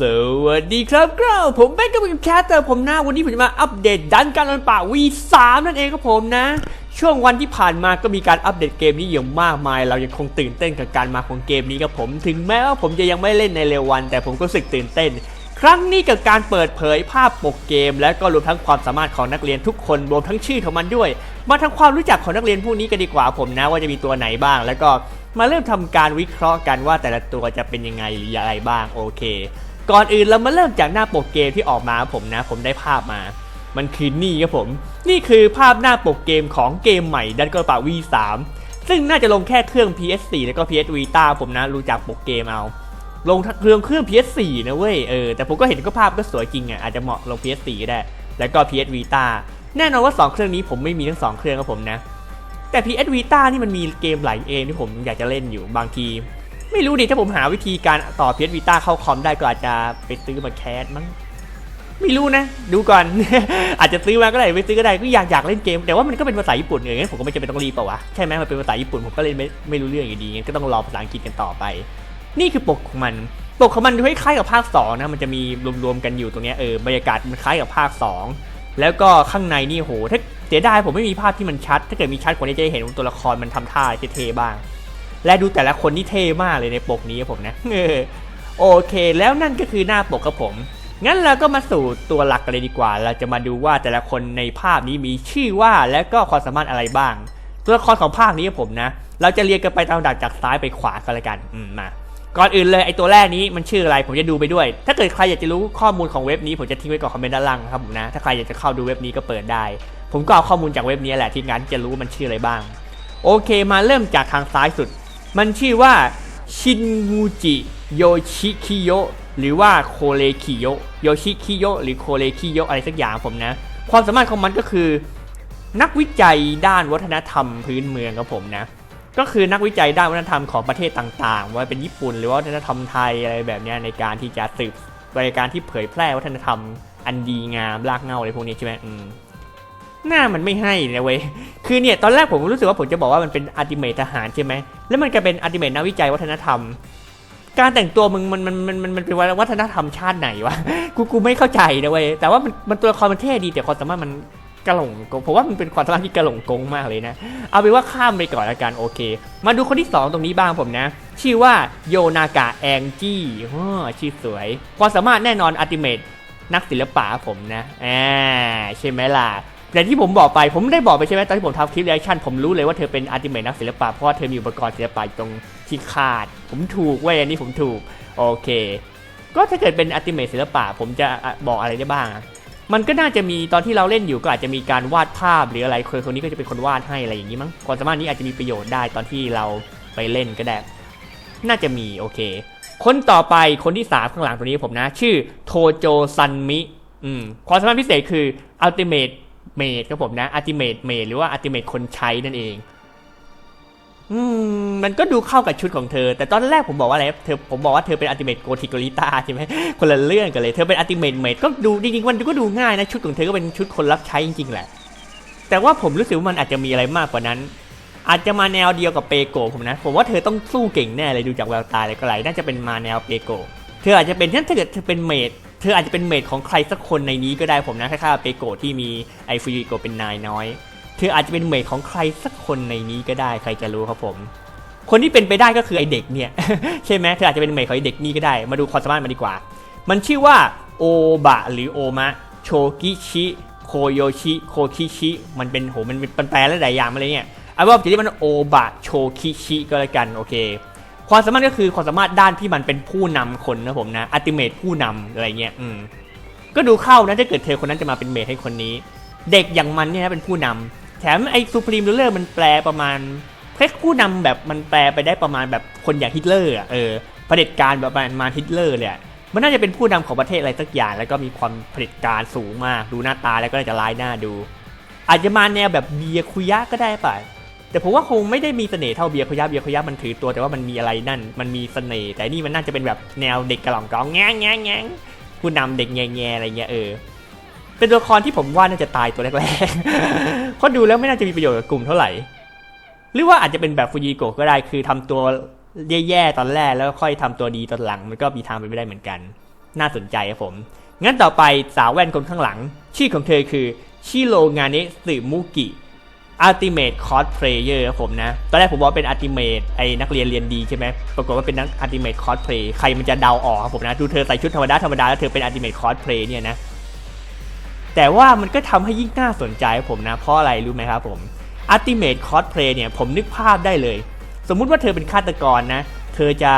สวัสดีครับกราวผมแบงค์กับแคสเตอร์ผมนะวันนี้ผมจะมาอัปเดตดันการลันป่า V3 นั่นเองครับผมนะ ช่วงวันที่ผ่านมาก็มีการอัปเดตเกมนี้อย่างมากมาย เรายังคงตื่นเต้นกับการมาของเกมนี้ครับผม ถึงแม้ว่าผมจะยังไม่เล่นในเร็ววัน แต่ผมก็รู้สึกตื่นเต้น ครั้งนี้กับการเปิดเผยภาพปกเกม และก็รวมทั้งความสามารถของนักเรียนทุกคนรวมทั้งชื่อของมันด้วย มาทำความรู้จักของนักเรียนพวกนี้กันดีกว่าผมนะว่าจะมีตัวไหนบ้าง แล้วก็มาเริ่มทำการวิเคราะห์กันว่าแต่ละตัวจะเป็นยังไงหรืออะไรบ้างโอเค ก่อนอื่นเรามาเริ่มจากหน้าปกเกมที่ออกมาผมนะ ผมได้ภาพมา มันคือนี่ครับผม นี่คือภาพหน้าปกเกมของเกมใหม่ดันกระเป๋า V3 ซึ่งน่าจะลงแค่เครื่อง PS4 แล้วก็ PS Vita ผมนะรู้จักปกเกมเอา ลงเครื่องเครื่อง PS4 นะเว้ยเออแต่ผมก็เห็นก็ภาพก็สวยจริงอะอาจจะเหมาะลง PS4 ก็ได้ แล้วก็ PS Vita แน่นอนว่า 2 เครื่องนี้ผมไม่มีทั้ง 2 เครื่องครับผมนะ แต่ PS Vita นี่มันมีเกมหลายเกมที่ผมอยากจะเล่นอยู่บางที ไม่รู้ดิถ้าผมหาวิธีการต่อ PS Vita เข้าคอมได้ก็อาจจะไปซื้อมาแคสมั้งไม่รู้นะ ดูก่อน อาจจะซื้อมาก็ได้ไม่ซื้อก็ได้ก็อยากอยากเล่นเกม แต่ว่ามันก็เป็นภาษาญี่ปุ่นอย่างงั้นผมก็ไม่จำเป็นต้องรีบเปล่าวะใช่ไหมมันเป็นภาษาญี่ปุ่นผมก็เล่นไม่ไม่รู้เรื่องอยู่ดีงั้นก็ต้องรอภาษาอังกฤษกันต่อไป นี่คือปกของมัน ปกของมันคล้ายๆกับภาค2นะมันจะมีรวมๆกันอยู่ตรงเนี้ยเออบรรยากาศมันคล้ายกับภาค 2 แล้วก็ข้างในนี่โหถ้าเสียดายผมไม่มีภาพที่มันชัด ถ้าเกิดมีชัดกว่านี้จะได้เห็นตัวละครมันทำท่าเท่ๆบ้าง และดูแต่ละคนนี่เท่มากเลยในปกนี้ครับผมนะโอเค แล้วนั่นก็คือหน้าปกครับผม งั้นเราก็มาสู่ตัวหลักกันเลยดีกว่า เราจะมาดูว่าแต่ละคนในภาพนี้มีชื่อว่าและก็ความสามารถอะไรบ้าง ตัวละครของภาคนี้ครับผมนะ เราจะเรียงกันไปตามดับจากซ้ายไปขวากันละกันอืมมาก่อนอื่นเลยไอตัวแรกนี้มันชื่ออะไรผมจะดูไปด้วย ถ้าเกิดใครอยากจะรู้ข้อมูลของเว็บนี้ผมจะทิ้งไว้ก่อนคอมเมนต์ด้านล่างครับผมนะ ถ้าใครอยากจะเข้าดูเว็บนี้ก็เปิดได้ ผมก็เอาข้อมูลจากเว็บนี้แหละที่งานจะรู้ว่ามันชื่ออะไรบ้าง โอเคมาเริ่มจากทางซ้ายสุด มันชื่อว่าชินงูจิโยชิคิโยหรือว่าโคเรคิโยโยชิคิโยหรือโคเรคิโยอะไรสักอย่างผมนะ ความสามารถของมันก็คือ นักวิจัยด้านวัฒนธรรมพื้นเมืองครับผมนะ ก็คือนักวิจัยด้านวัฒนธรรมของประเทศต่างๆ ว่าเป็นญี่ปุ่นหรือว่าวัฒนธรรมไทยอะไรแบบนี้ในการที่จะสืบในการที่เผยแพร่วัฒนธรรมอันดีงามรากเหง้าอะไรพวกนี้ใช่ไหมอืม หน้ามันไม่ให้นะเว้ย คือเนี่ยตอนแรกผมรู้สึกว่าผมจะบอกว่ามันเป็นอัติเมททหารใช่ไหม แล้วมันกลายเป็นอัติเมทนักวิจัยวัฒนธรรม การแต่งตัวมึงมันมันมันมันมันเป็นวัฒนธรรมชาติไหนวะ กูกูไม่เข้าใจนะเว้ย แต่ว่ามันมันตัวละครมันเท่ดีแต่ความสามารถมันกระหลงกงผมว่ามันเป็นความสามารถที่กระหลงกงมากเลยนะ เอาเป็นว่าข้ามไปก่อนละกันโอเค มาดูคนที่ 2 ตรงนี้บ้างผมนะ ชื่อว่าโยนากะแองจี้ชื่อสวย ความสามารถแน่นอนอัติเมทนักศิลปะผมนะอ่าใช่ไหมล่ะ แต่ที่ผมบอกไป ผมได้บอกไปใช่ไหมตอนที่ผมทำคลิปเรีแอคชั่นผมรู้เลยว่าเธอเป็นอัติเมทนักศิลปะเพราะว่าเธอมีอุปกรณ์ศิลปะตรงที่คาด ผมถูกเว้ยอันนี้ผมถูกโอเค ก็ถ้าเกิดเป็นอัติเมทศิลปะผมจะบอกอะไรได้บ้างมันก็น่าจะมีตอนที่เราเล่นอยู่ก็อาจจะมีการวาดภาพหรืออะไรคนคนนี้ก็จะเป็นคนวาดให้อะไรอย่างนี้มั้งความสามารถนี้อาจจะมีประโยชน์ได้ตอนที่เราไปเล่นก็ได้ น่าจะมีโอเค คนต่อไปคนที่สามข้างหลังตัวนี้ผมนะ ชื่อโทโจซันมิอืมความสามารถพิเศษคือ Ultimate เมดครับผมนะ Ultimate เมดหรือว่า Ultimate คนใช้นั่นเอง อืมมันก็ดูเข้ากับชุดของเธอ แต่ตอนแรกผมบอกว่าอะไรเธอผมบอกว่าเธอเป็น Ultimate โกธิโกริต้าใช่ไหมคนละเรื่องกันเลย เธอเป็น Ultimate เมดก็ดูจริงๆมันก็ดูง่ายนะ ชุดของเธอก็เป็นชุดคนรับใช้จริงๆแหละ แต่ว่าผมรู้สึกว่ามันอาจจะมีอะไรมากกว่านั้น อาจจะมาแนวเดียวกับเปโกผมนะ ผมว่าเธอต้องสู้เก่งแน่เลยดูจากแววตาเลยก็ไรน่าจะเป็นมาแนวเปโกเธออาจจะเป็นถ้าเกิดเธอเป็นเมด ธออาจจะเป็นเมดของใครสักคนในนี้ก็ได้ผมนะคล้าๆเปโกะที่มีไอฟูจิโกะเป็นนายน้อย เธออาจจะเป็นเมดของใครสักคนในนี้ก็ได้ใครจะรู้ครับผม คนที่เป็นไปได้ก็คือไอเด็กเนี่ยใช่ไหมเธออาจจะเป็นเมดของไอเด็กนี่ก็ได้ มาดูความสามารถมันดีกว่า มันชื่อว่าโอบะหรือโอมะโชกิชิโคโยชิโคคิชิมันเป็นโหมันเป็นแปลแล้วหลายอย่างมาเลยเนี่ยเอาว่าจะเรียกมันโอบะโชคิชิก็แล้วกันโอเค ความสามารถก็คือความสามารถด้านที่มันเป็นผู้นำคนนะผมนะอัติเมตผู้นำอะไรเงี้ยอืมก็ดูเข้านะถ้าเกิดเธอคนนั้นจะมาเป็นเมดให้คนนี้ เด็กอย่างมันเนี่ยนะเป็นผู้นำแถมไอ้ซูพรีมรูเลอร์มันแปลประมาณเพชผู้นำแบบมันแปลไปได้ประมาณแบบคนอย่างฮิตเลอร์อะเออเผด็จการแบบประมาณฮิตเลอร์เลยมันน่าจะเป็นผู้นำของประเทศอะไรสักอย่าง แล้วก็มีความเผด็จการสูงมาก ดูหน้าตาแล้วก็น่าจะร้ายหน้าดู อาจจะมาแนวแบบเบียคุยะก็ได้ป่ะ แต่ผมว่าคงไม่ได้มีเสน่ห์เท่าเบียร์คุยะเบียร์คุยะมันถือตัวแต่ว่ามันมีอะไรนั่น มันมีเสน่ห์แต่นี่มันน่าจะเป็นแบบแนวเด็กกระหล่องกองแง่แง่แง่ผู้นำเด็กแง่แง่อะไรเงี้ยเออเป็นตัวละครที่ผมว่าน่าจะตายตัวแรกๆเพราะดูแล้วไม่น่าจะมีประโยชน์กับกลุ่มเท่าไหร่ หรือว่าอาจจะเป็นแบบฟูจิโกะก็ได้คือทำตัวแย่ๆตอนแรกแล้วค่อยทำตัวดีตอนหลัง มันก็มีทางเป็นไปได้เหมือนกัน น่าสนใจครับผมงั้นต่อไปสาวแว่นคนข้างหลัง ชื่อของเธอคือชิโรงาเนะสึมุกิ Ultimate Cosplayer ครับผมนะ ตอนแรกผมบอกเป็น Ultimate ไอ้นักเรียนเรียนดีใช่ไหม ปรากฏว่าเป็นนัก Ultimate Cosplay ใครมันจะเดาออกครับผมนะ ดูเธอใส่ชุดธรรมดาธรรมดาแล้วเธอเป็น Ultimate Cosplay เนี่ยนะ แต่ว่ามันก็ทำให้ยิ่งน่าสนใจครับผมนะ เพราะอะไรรู้ไหมครับผม Ultimate Cosplay เนี่ยผมนึกภาพได้เลย สมมุติว่าเธอเป็นฆาตกรนะ เธอจะ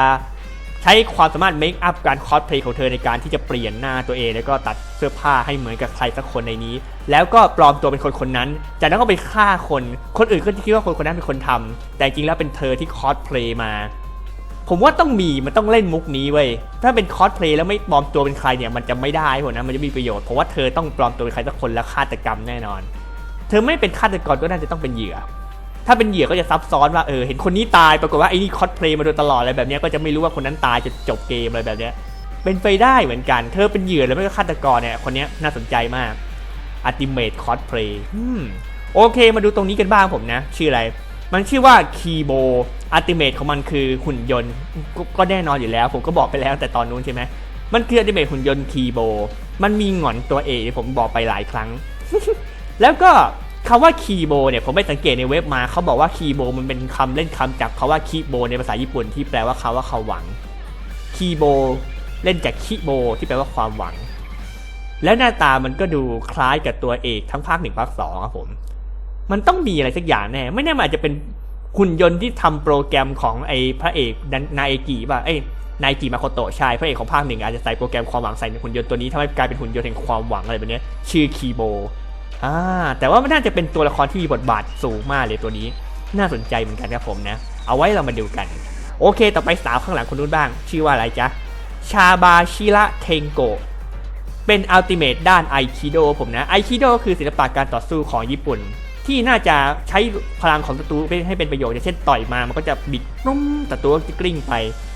ใช้ความสามารถเมคอัพการคอสเพลย์ของเธอในการที่จะเปลี่ยนหน้าตัวเอง แล้วก็ตัดเสื้อผ้าให้เหมือนกับใครสักคนในนี้ แล้วก็ปลอมตัวเป็นคนคนนั้น จากนั้นก็ไปฆ่าคน คนอื่นก็คิดว่าคนคนนั้นเป็นคนทำแต่จริงแล้วเป็นเธอที่คอสเพลย์มา ผมว่าต้องมีมันต้องเล่นมุกนี้เว้ยถ้าเป็นคอสเพลย์แล้วไม่ปลอมตัวเป็นใครเนี่ยมันจะไม่ได้ผมนะมันจะมีประโยชน์เพราะว่าเธอต้องปลอมตัวเป็นใครสักคนแล้วฆาตกรรมแน่นอน เธอไม่เป็นฆาตกรก็น่าจะต้องเป็นเหยื่อ ถ้าเป็นเหยื่อก็จะซับซ้อนว่าเออเห็นคนนี้ตายปรากฏว่าไอ้นี่คอสเพลย์มาโดยตลอดอะไรแบบเนี้ยก็จะไม่รู้ว่าคนนั้นตายจะจบเกมอะไรแบบเนี้ยเป็นไปได้เหมือนกัน เธอเป็นเหยื่อแล้วไม่ก็ฆาตกรเนี่ยคนนี้น่าสนใจมาก Ultimate Cosplay อืมโอเคมาดูตรงนี้กันบ้างผมนะ ชื่ออะไร มันชื่อว่าคีโบอัติเมทของมันคือหุ่นยนต์ก็แน่นอนอยู่แล้ว ผมก็บอกไปแล้วแต่ตอนนู้นใช่ไหมมันคืออัติเมทหุ่นยนต์คีโบมันมีหงอนตัวเอที่ผมบอกไปหลายครั้ง แล้วก็ คำว่าคีโบเนี่ยผมไปสังเกตในเว็บมาเขาบอกว่าคีโบมันเป็นคำเล่นคำจากคาว่าคีโบในภาษาญี่ปุ่นที่แปลว่าคาว่าเขาหวังคีโบเล่นจากคิโบที่แปลว่าความหวัง แล้วหน้าตามันก็ดูคล้ายกับตัวเอกทั้งภาคหนึ่งภาคสองครับผม มันต้องมีอะไรสักอย่างแน่ไม่แน่มันอาจจะเป็นหุ่นยนต์ที่ทำโปรแกรมของไอ้พระเอกนายเอกิป่ะเอ้ยนายกิมาโคโตะใช่พระเอกของภาคหนึ่งอาจจะใส่โปรแกรมความหวังใส่หุ่นยนต์ตัวนี้ทำให้กลายเป็นหุ่นยนต์แห่งความหวังอะไรแบบนี้ชื่อคีโบ อ่าแต่ว่ามันน่าจะเป็นตัวละครที่มีบทบาทสูงมากเลยตัวนี้ น่าสนใจเหมือนกันครับผมนะ เอาไว้เรามาดูกัน โอเค ต่อไปสาวข้างหลังคนนู้นบ้าง ชื่อว่าอะไรจ๊ะ ชาบาชิระเทงโกเป็นอัลติเม e ด้านไอคิโดผมนะไอคิโดคือศิลปะการต่อสู้ของญี่ปุ่น ที่น่าจะใช้พลังของศัตรูให้เป็นประโยชน์อย่างเช่นต่อยมามันก็จะบิดนุ่มศัตรูก็จะกลิ้งไป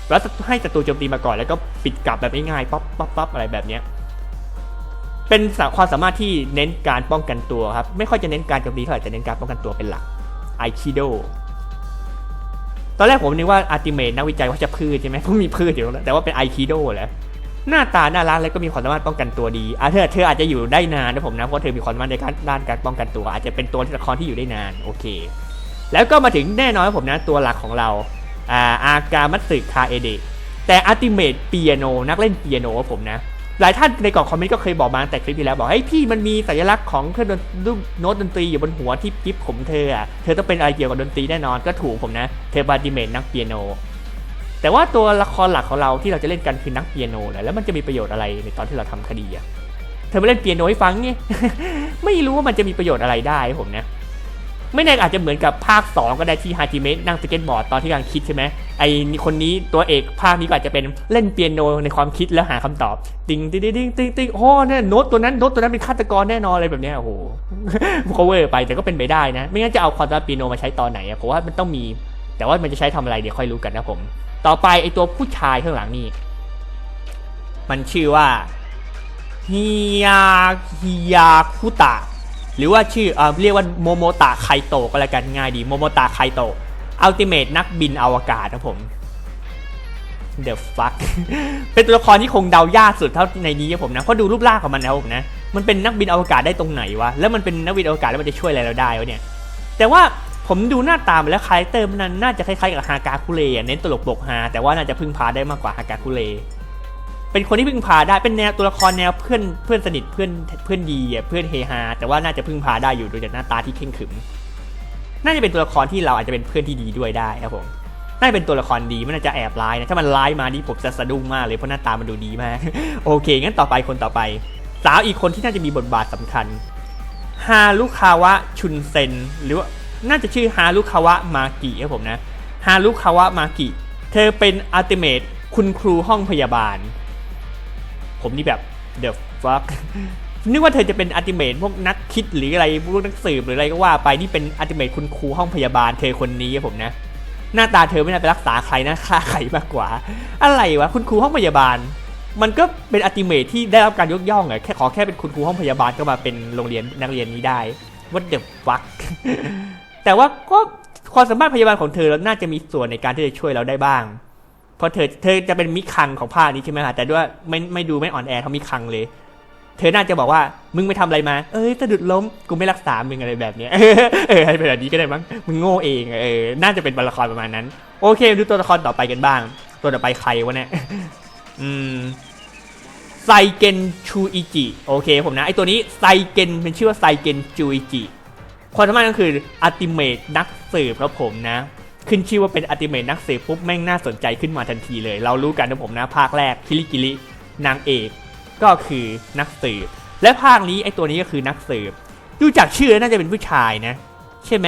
แล้วให้ศัตรูโจมตีมาก่อนแล้วก็ปิดกลับแบบง่ายๆป๊อปป๊อปป๊อปอะไรแบบเนี้ย เป็นความสามารถที่เน้นการป้องกันตัวครับ ไม่ค่อยจะเน้นการโจมตีเท่าไหร่จะเน้นการป้องกันตัวเป็นหลักไอคิโดตอนแรกผมนึกว่าอัลติเม e นักวิจัยว่าจะพืชใช่ไหมเพราะมีพืชอยู่แล้วแต่ว่าเป็นไอคิโดแหละหน้าตาน่ารักแล้วก็มีความสามารถป้องกันตัวดีอะเธอเธออาจจะอยู่ได้นานนะผมนะเพราะเธอมีความสามารถในการด้านการป้องกันตัว อาจจะเป็นตัวละครที่อยู่ได้นานโอเค แล้วก็มาถึงแน่นอนผมนะตัวหลักของเราอาอากามัตสึคาเอเดะแต่อัติเมตเปียโนนักเล่นเปียโนครับผมนะ หลายท่านในกล่องคอมเมนต์ก็เคยบอกมาแต่คลิปที่แล้วบอกเฮ้ยพี่มันมีสัญลักษณ์ของเครื่องดนรูปโน้ตดนตรีอยู่บนหัวที่กิ๊บผมเธออะเธอต้องเป็นอะไรเกี่ยวกับดนตรีแน่นอนก็ถูกผมนะเธอเป็นอัติเมตนักเปียโน แต่ว่าตัวละครหลักของเราที่เราจะเล่นกันคือนักเปียโนแหละแล้วมันจะมีประโยชน์อะไรในตอนที่เราทำคดีอะเธอมาเล่นเปียโนให้ฟังไงไม่รู้ว่ามันจะมีประโยชน์อะไรได้ผมนะ ไม่แน่อาจจะเหมือนกับภาค 2 ก็ได้ที่ฮาจิเมะนั่งสเก็ตบอร์ดตอนที่กำลังคิดใช่ไหมไอคนนี้ตัวเอกภาคนี้ก็อาจจะเป็นเล่นเปียโนในความคิดแล้วหาคำตอบติงติงติงติงติงโอ้เนี่ยโน้ตตัวนั้นโน้ตตัวนั้นเป็นฆาตกรแน่นอนอะไรแบบเนี้ยโอ้โหโคเวอร์ไปแต่ก็เป็นไปได้นะ ไม่งั้นจะเอาความสามารถเปียโนมาใช้ตอนไหนอะผมว่ามันต้องมี แต่ว่ามันจะใช้ทำอะไรเดี๋ยวค่อยรู้กันนะผม ต่อไปไอตัวผู้ชายข้างหลังนี่มันชื่อว่าฮิยาฮิยาคุตะ หรือว่าชื่อเออเรียกว่าโมโมตะไคโตก็แล้วกันง่ายดีโมโมตะไคโตอัลติเมทนักบินอวกาศนะผม The fuck เป็นตัวละครที่คงเดายากสุดเท่าในนี้ครับผมนะเพราะดูรูปร่างของมันแล้วผมนะ มันเป็นนักบินอวกาศได้ตรงไหนวะ แล้วมันเป็นนักบินอวกาศแล้วมันจะช่วยอะไรเราได้วะเนี่ย แต่ว่าผมดูหน้าตามันแล้วคาแรคเตอร์มันน่าจะคล้ายๆกับฮากาคุเรเน้นตลกบกฮาแต่ว่าน่าจะพึ่งพาได้มากกว่าฮากาคุเร เป็นคนที่พึ่งพาได้เป็นแนวตัวละครแนวเพื่อนเพื่อนสนิทเพื่อนเพื่อนดีเพื่อนเฮฮาแต่ว่าน่าจะพึ่งพาได้อยู่โดยจากหน้าตาที่เข่งขึมน่าจะเป็นตัวละครที่เราอาจจะเป็นเพื่อนที่ดีด้วยได้ครับผมน่าจะเป็นตัวละครดีไม่น่าจะแอบร้ายนะถ้ามันร้ายมานี่ผมจะสะดุ้งมากเลยเพราะหน้าตามันดูดีมากโอเคงั้นต่อไปคนต่อไป สาวอีกคนที่น่าจะมีบทบาทสำคัญฮารุคาวะชุนเซนหรือว่าน่าจะชื่อฮารุคาวะมากิครับผมนะฮารุคาวะมากิเธอเป็นอัลติเมทคุณครูห้องพยาบาล ผมนี่แบบ the fuck นึกว่าเธอจะเป็นอัติเมทพวกนักคิดหรืออะไรพวกนักสืบหรืออะไรก็ว่าไปนี่เป็นอัติเมทคุณครูห้องพยาบาลเธอคนนี้ผมนะ หน้าตาเธอไม่น่าไปรักษาใครนะฆ่าใครมากกว่า อะไรวะคุณครูห้องพยาบาล มันก็เป็นอัติเมทที่ได้รับการยกย่องอะแค่ขอแค่เป็นคุณครูห้องพยาบาลก็มาเป็นโรงเรียนนักเรียนนี้ได้ what the fuck แต่ว่าก็ความสามารถพยาบาลของเธอน่าจะมีส่วนในการที่จะช่วยเราได้บ้าง ราะเธอเธอจะเป็นมิคังของภาคนี้ใช่ไหมคะแต่ด้วยไม่ไม่ดูไม่อ่อนแอเท่ามิคังเลย เธอน่าจะบอกว่ามึงไปทำอะไรมา เอ้ยสะดุดล้มกูไม่รักษามึงอะไรแบบเนี้ยเออให้เป็นแบบนี้ก็ได้มั้งมึงโง่เองเออน่าจะเป็นบละครประมาณนั้น โอเคดูตัวละครต่อไปกันบ้าง ตัวต่อไปใครวะเนี่ยอืมไซเกนชูอิจิโอเคผมนะไอตัวนี้ไซเกนเป็นชื่อว่าไซเกนจูอิจิความสามารถก็คืออัติเมตนักสืบครับผมนะ ขึ้นชื่อว่าเป็นอัติเมตนักเสืบปุ๊บแม่งน่าสนใจขึ้นมาทันทีเลย เรารู้กันนะผมนะภาคแรกคิริกิรินางเอกก็คือนักสืบและภาคนี้ไอตัวนี้ก็คือนักสืบดูจากชื่อน่าจะเป็นผู้ชายนะ ใช่ไหม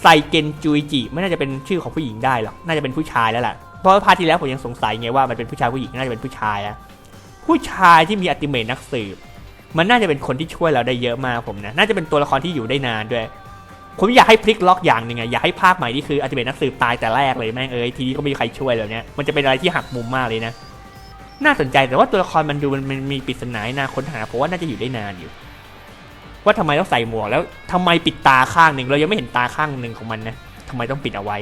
ไซเกนจูอิจิไม่น่าจะเป็นชื่อของผู้หญิงได้หรอกน่าจะเป็นผู้ชายแล้วล่ะเพราะว่าภาคที่แล้วผมยังสงสัยไงว่ามันเป็นผู้ชายผู้หญิงน่าจะเป็นผู้ชายอะผู้ชายที่มีอัติเมตนักสืบ มันน่าจะเป็นคนที่ช่วยเราได้เยอะมากผมนะน่าจะเป็นตัวละครที่อยู่ได้นานด้วย ผมอยากให้พลิกล็อกอย่างหนึ่งอะอยากให้ภาคใหม่นี่คืออัติเมตนักสืบตายแต่แรกเลยแม่งเอ้ยทีนี้ก็ไม่มีใครช่วยเลยเนี่ยมันจะเป็นอะไรที่หักมุมมากเลยนะ น่าสนใจแต่ว่าตัวละครมันดูมันมีปริศนาน่าค้นหาเพราะว่าน่าจะอยู่ได้นานอยู่ ว่าทำไมต้องใส่หมวกแล้วทำไมปิดตาข้างหนึ่งเรายังไม่เห็นตาข้างหนึ่งของมันนะทำไมต้องปิดเอาไว้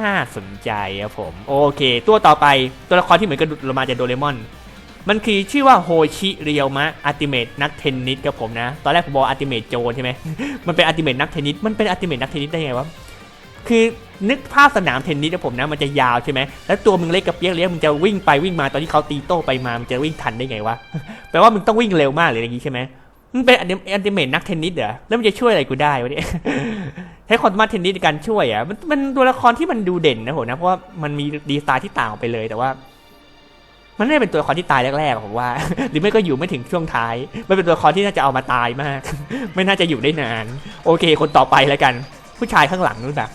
น่าสนใจครับผม โอเค ตัวต่อไปตัวละครที่เหมือนกับเรามาจากโดเรมอน มันคือชื่อว่าโฮชิเรียวมะอัติเมตนักเทนนิสครับผมนะ ตอนแรกผมบอกอัติเมตโจใช่ไหมมันเป็นอัติเมตนักเทนนิสมันเป็นอัติเมตนักเทนนิสได้ไงวะคือนึกภาพสนามเทนนิสนะผมนะมันจะยาวใช่ไหมแล้วตัวมึงเล็กกับเปียกเลี้ยมึงจะวิ่งไปวิ่งมาตอนที่เขาตีโต้ไปมามันจะวิ่งทันได้ไงวะแปลว่ามึงต้องวิ่งเร็วมากเลยอย่างนี้ใช่ไหมมึงเป็นอัติเมตนักเทนนิสเหรอแล้วมันจะช่วยอะไรกูได้วะเนี่ยใช้ความสามารถเทนนิสในการช่วยอะมันมันตัวละครที่มันดูเด่นนะโหนะเพราะว่ามันมีดีไซน์ที่ต่างออกไปเลยแต่ว่า มันไม่ได้เป็นตัวละครที่ตายแรกๆผมว่า หรือไม่ก็อยู่ไม่ถึงช่วงท้ายไม่เป็นตัวละครที่น่าจะเอามาตายมาก ไม่น่าจะอยู่ได้นาน โอเค คนต่อไปแล้วกัน ผู้ชายข้างหลังนู่นแบบ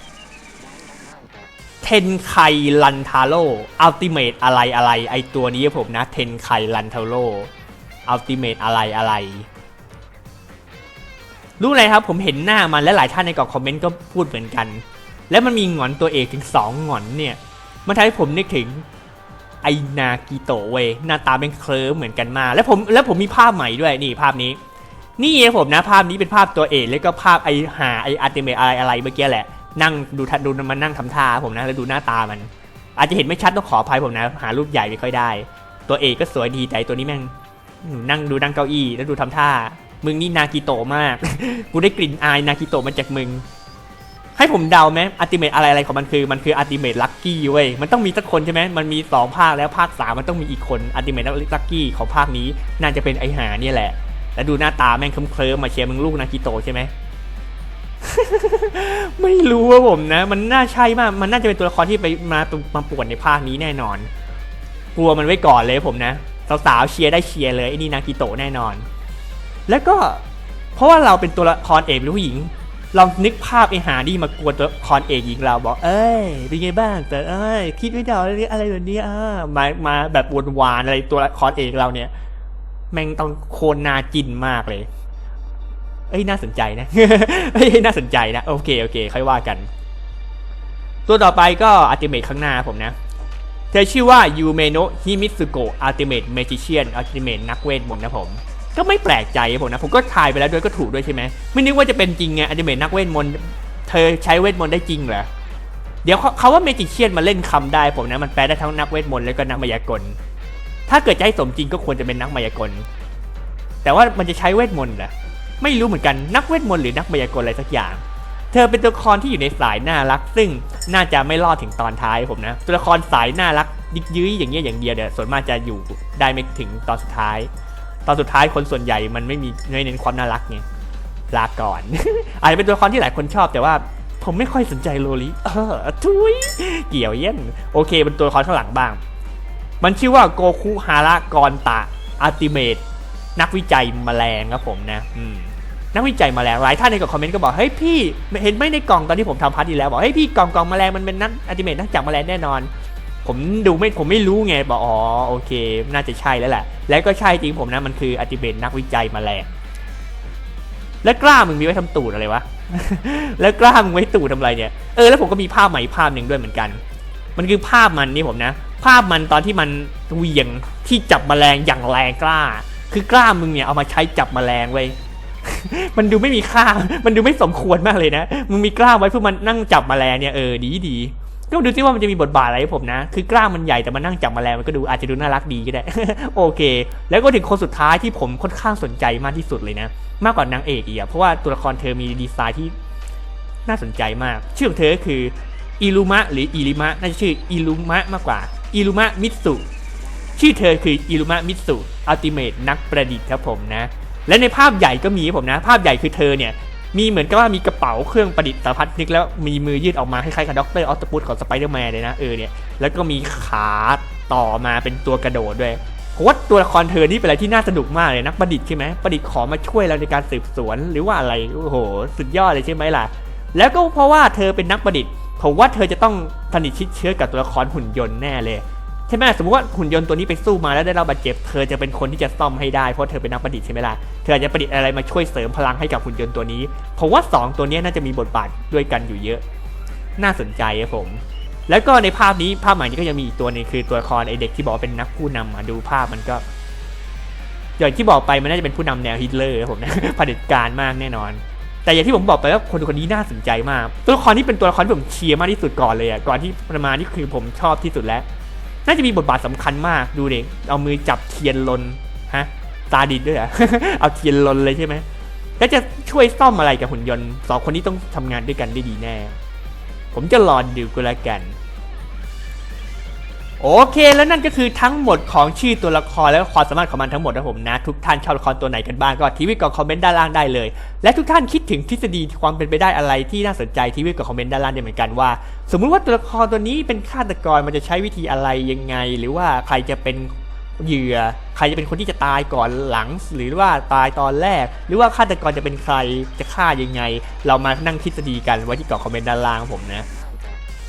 เทนไคลันทาโร่อัลติเมตอะไรอะไรไอตัวนี้ผมนะเทนไคลันทาโร่อัลติเมตอะไรอะไรรู้เลยครับผมเห็นหน้ามันและหลายท่านในกล่องคอมเมนต์ก็พูดเหมือนกัน แล้วมันมีหงอนตัวเอกถึงสองหงอนเนี่ย มันทำให้ผมนึกถึง ไอนากิโตะเวยหน้าตาเป็นเคลิ้มเหมือนกันมากแล้วผมแล้วผมมีภาพใหม่ด้วยนี่ภาพนี้ นี่ไงผมนะภาพนี้เป็นภาพตัวเอกแล้วก็ภาพไอหาไออัลติเมทอะไรอะไรเมื่อกี้แหละ นั่งดูทัดูมันนั่งทำท่าผมนะแล้วดูหน้าตามัน อาจจะเห็นไม่ชัดต้องขออภัยผมนะ หารูปใหญ่ไม่ค่อยได้ ตัวเอกก็สวยดีแต่ตัวนี้แม่งนั่งดูนั่งเก้าอี้แล้วดูทำท่า มึงนี่นากิโตะมาก กูได้กลิ่นอายนากิโตะมาจากมึง ให้ผมเดาไหมอัติเมตอะไรอะไรของมันคือ มันคืออัติเมตลักกี้เว้ย มันต้องมีสักคนใช่ไหมมันมีสองภาคแล้วภาคสามมันต้องมีอีกคนอัติเมตลักกี้ของภาคนี้ น่าจะเป็นไอหาเนี่ยแหละ แล้วดูหน้าตาแม่งเคลิ้มมาเชียร์มึงลูกนากิโตใช่ไหมไม่รู้ว่าผมนะ มันน่าใช่มาก มันน่าจะเป็นตัวละครที่ไปมามาป่วนในภาคนี้แน่นอน กลัวมันไว้ก่อนเลยผมนะสาวๆเชียร์ได้เชียร์เลยไอ้นี่นากิโตแน่นอน แล้วก็เพราะว่าเราเป็นตัวละครเอกเป็นผู้หญิง ลองนึกภาพไอ้หาดีมากวนตัวละครเอกหญิงเราบอก เอ้ยเป็นไงบ้างแต่เอ้ยคิดไม่ได้อะไรอะไรแบบนี้อ่ามามาแบบวนวานอะไรตัวละครเอกเราเนี่ย แม่งต้องโคนนาจินมากเลย เอ้ยน่าสนใจนะเอ้ยน่าสนใจนะโอเคโอเค ค่อยว่ากัน ตัวต่อไปก็อัลติเมทข้างหน้าผมนะเธอชื่อว่ายูเมโนะฮิมิสุโกะอัลติเมทเมจิเชียนอัลติเมทนักเวทมนต์นะผม ก็ไม่แปลกใจผมนะ ผมก็ทายไปแล้วด้วยก็ถูกด้วยใช่ไหมไม่นึกว่าจะเป็นจริงไงอัลติเมทนักเวทมนต์เธอใช้เวทมนต์ได้จริงเหรอเดี๋ยวเขาว่าเมจิเชียนมาเล่นคำได้ผมนะมันแปลได้ทั้งนักเวทมนต์แล้วก็นักมายากล ถ้าเกิดจะให้สมจริงก็ควรจะเป็นนักมายากล แต่ว่ามันจะใช้เวทมนต์เหรอไม่รู้เหมือนกันนักเวทมนต์หรือนักมายากลอะไรสักอย่าง เธอเป็นตัวละครที่อยู่ในสายน่ารัก ซึ่งน่าจะไม่รอดถึงตอนท้ายผมนะ ตัวละครสายน่ารักยิกยื้ยอย่างเงี้ยอย่างเดียวเนี่ยวส่วนมากจะอยู่ได้ไม่ถึงตอนสุดท้าย ตอนสุดท้ายคนส่วนใหญ่มันไม่มีไม่เน้นความน่ารักไงลาก่อน อาจจะเป็นตัวละครที่หลายคนชอบแต่ว่าผมไม่ค่อยสนใจโลลิเออทุยเกี่ยวเย็นโอเค เป็นตัวละครข้างหลังบ้าง มันชื่อว่าโกคุฮาระกรตะอัลติเมตนักวิจัยแมลงครับผมนะอืมนักวิจัยแมลงหลายท่านในกับคอมเมนต์ก็บอกเฮ้ยพี่เห็นไหมในกล่องตอนที่ผมทำพาร์ทที่แล้วบอกเฮ้ยพี่กล่องกล่องแมลงมันเป็นนักอัติเมตนักจับแมลงแน่นอน ผมดูไม่ผมไม่รู้ไงบอกอ๋อโอเค น่าจะใช่แล้วแหละ แล้วก็ใช่จริงผมนะมันคืออัติเมตนักวิจัยแมลงแล้วกล้ามึงมีไว้ทำตูดอะไรวะ แล้วกล้ามึงไว้ตูดทำอะไรเนี่ย เออแล้วผมก็มีภาพใหม่ภาพหนึ่งด้วยเหมือนกัน มันคือภาพมันนี่ผมนะ ภาพมันตอนที่มันเหวี่ยงที่จับแมลงอย่างแรงกล้า คือกล้ามึงเนี่ยเอามาใช้จับแมลงไว้มันดูไม่มีค่า มันดูไม่สมควรมากเลยนะ มึงมีกล้าไว้เพื่อมันนั่งจับแมลงเนี่ยเออดีดี ก็ดูซิว่ามันจะมีบทบาทอะไรให้ผมนะ คือกล้ามมันใหญ่แต่มันนั่งจับแมลงมันก็ดูอาจจะดูน่ารักดีก็ได้ โอเค แล้วก็ถึงคนสุดท้ายที่ผมค่อนข้างสนใจมากที่สุดเลยนะ มากกว่านางเอกอีกอะเพราะว่าตัวละครเธอมีดีไซน์ที่น่าสนใจมาก ชื่อของเธอคืออิรุมะหรืออิริมะน่าจะชื่ออิรุมะมากกว่าอิรุมะมิตสุชื่อเธอคืออิรุมะมิตสุอัลติเมทนักประดิษฐ์ครับผมนะ และในภาพใหญ่ก็มีผมนะ ภาพใหญ่คือเธอเนี่ย มีเหมือนกับว่ามีกระเป๋าเครื่องประดิษฐ์สารพัดนึกแล้วมีมือยืดออกมาคล้ายๆกับด็อกเตอร์ออสตปุสของสไปเดอร์แมนเลยนะเออเนี่ยแล้วก็มีขาต่อมาเป็นตัวกระโดดด้วยผมว่าตัวละครเธอนี่เป็นอะไรที่น่าสนุกมากเลยนักประดิษฐ์ใช่ไหมประดิษฐ์ของมาช่วยเราในการสืบสวนหรือว่าอะไรโอ้โห สุดยอดเลยใช่ไหมล่ะ แล้วก็เพราะว่าเธอเป็นนักประดิษฐ์ผมว่าเธอจะต้องสนิทชิดเชื้อกับตัวละครหุ่นยนต์แน่เลย ช่ไหมสมมติว่าหุ่นยนต์ตัวนี้ไปสู้มาแล้วได้รับบาดเจ็บ เธอจะเป็นคนที่จะซ่อมให้ได้เพราะเธอเป็นนักประดิษฐ์ใช่ไหมล่ะ เธอจะประดิษฐ์อะไรมาช่วยเสริมพลังให้กับหุ่นยนต์ตัวนี้ผมว่า 2 ตัวนี้น่าจะมีบทบาทด้วยกันอยู่เยอะ น่าสนใจครับผม แล้วก็ในภาพนี้ภาพใหม่นี้ก็ยังมีอีกตัวนึงคือตัวละครไอเด็กที่บอกเป็นนักผู้นำมาดูภาพมันก็อย่างที่บอกไปมันน่าจะเป็นผู้นำแนวฮิตเลอร์ครับผมนะเผด็จการมากแน่นอน แต่อย่างที่ผมบอกไปว่าคนคนนี้น่าสนใจมาก ตัวละครนี้เป็นตัวละครที่ผมเชียร์มากที่สุดก่อนเลยอะก่อนที่ประมาณนี่คือผมชอบที่สุดแล้ว น่าจะมีบทบาทสำคัญมากดูเด็กเอามือจับเทียนลนฮะตาดิดด้วยอะเอาเทียนลนเลยใช่ไหมแล้วจะช่วยซ่อมอะไรกับหุ่นยนต์สองคนนี้ต้องทำงานด้วยกันได้ดีแน่ ผมจะรอดูก็แล้วกัน โอเค แล้วนั่นก็คือทั้งหมดของชื่อตัวละครและความสามารถของมันทั้งหมดนะผมนะ ทุกท่านชอบละครตัวไหนกันบ้างก็ทีวีกดคอมเมนต์ด้านล่างได้เลย และทุกท่านคิดถึงทฤษฎีความเป็นไปได้อะไรที่น่าสนใจทีวีกดคอมเมนต์ด้านล่างได้เหมือนกันว่า สมมุติว่าตัวละครตัวนี้เป็นฆาตกรมันจะใช้วิธีอะไรยังไง หรือว่าใครจะเป็นเหยื่อใครจะเป็นคนที่จะตายก่อนหลัง หรือว่าตายตอนแรก หรือว่าฆาตกรจะเป็นใครจะฆ่ายังไง เรามานั่งทฤษฎีกันไว้ที่กล่องคอมเมนต์ด้านล่างของผมนะ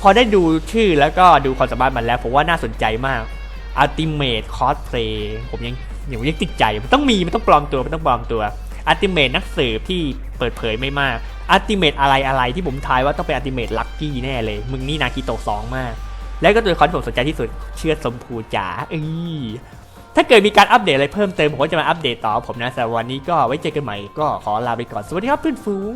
พอได้ดูชื่อแล้วก็ดูความสามารถมันแล้ว ผมว่าน่าสนใจมาก Ultimate Cosplay ผมยังยังยังติดใจมันต้องมีมันต้องปลอมตัวมันต้องปลอมตัว Ultimate นักสืบที่เปิดเผยไม่มาก Ultimate อะไรอะไรที่ผมทายว่าต้องเป็น Ultimate Lucky แน่เลย มึงนี่นาคิโตะสองมาก แล้วก็ตัวครที่ผมสนใจที่สุดเชื่อสมภูจ๋าเอ้ยถ้าเกิดมีการอัปเดตอะไรเพิ่มเติมผมก็จะมาอัปเดตต่อผมนะแต่วันนี้ก็ไว้เจอกันใหม่ก็ขอลาไปก่อนสวัสดีครับเพื่อนฟูง